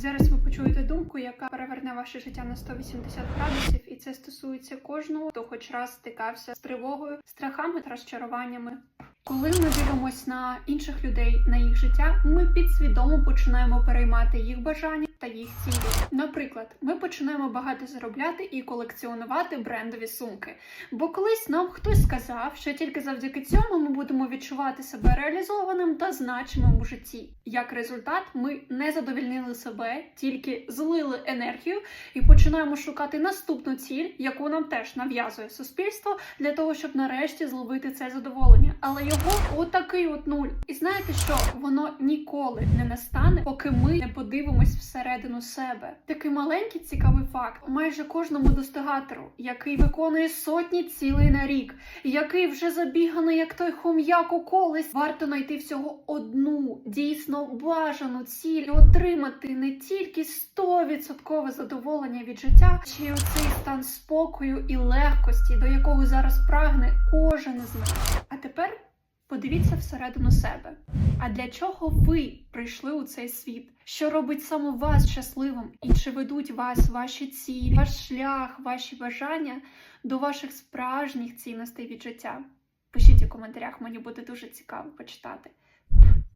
Зараз ви почуєте думку, яка переверне ваше життя на 180 градусів, і це стосується кожного, хто хоч раз стикався з тривогою, страхами та розчаруваннями. Коли ми дивимося на інших людей, на їх життя, ми підсвідомо починаємо переймати їх бажання та їх цілі. Наприклад, ми починаємо багато заробляти і колекціонувати брендові сумки. Бо колись нам хтось сказав, що тільки завдяки цьому ми будемо відчувати себе реалізованим та значимим у житті. Як результат, ми не задовільнили себе, тільки злили енергію і починаємо шукати наступну ціль, яку нам теж нав'язує суспільство, для того, щоб нарешті зловити це задоволення. Але його отакий от нуль. І знаєте що? Воно ніколи не настане, поки ми не подивимось всередину себе. Такий маленький цікавий факт: майже кожному достигатору, який виконує сотні цілей на рік, який вже забіганий, як той хом'як у колись, варто знайти всього одну дійсно бажану ціль і отримати не тільки 100% задоволення від життя, чи оцей стан спокою і легкості, до якого зараз прагне кожен із нас. А тепер подивіться всередину себе. А для чого ви прийшли у цей світ? Що робить саме вас щасливим? І чи ведуть вас ваші цілі, ваш шлях, ваші бажання до ваших справжніх цінностей від життя? Пишіть у коментарях, мені буде дуже цікаво почитати.